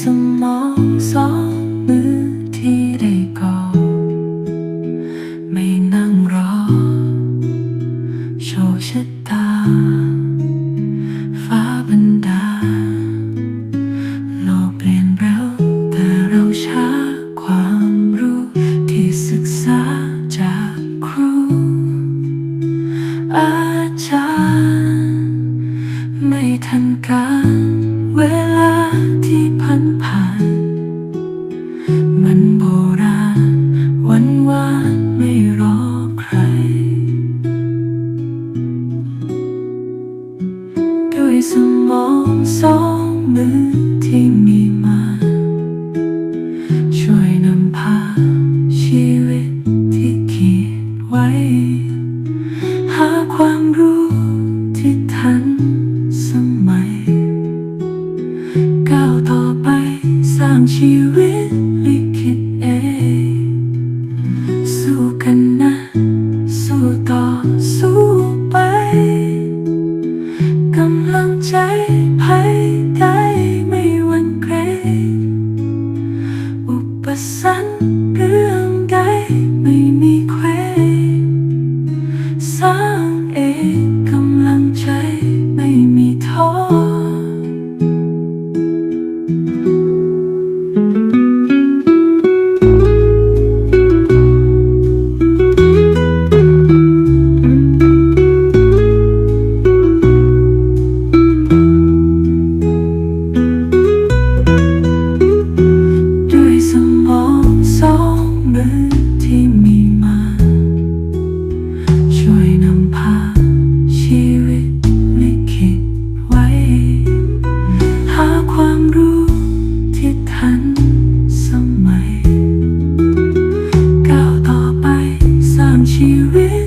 สมองสองมือที่ได้กอดไม่นั่งรอ โชคชะตา ฟ้าบันดาโลกเปลี่ยนเร็วแต่เราช้าความรู้ที่ศึกษาจากครู อาจารย์ ไม่ทันการ เวลาที่พันผ่าน มันโบราณวันวานไม่รอใคร ด้วยสมองสองมือที่มีมา ช่วยนำพาชีวิตที่คิดไว้ หาความรู้างชีวิต you will.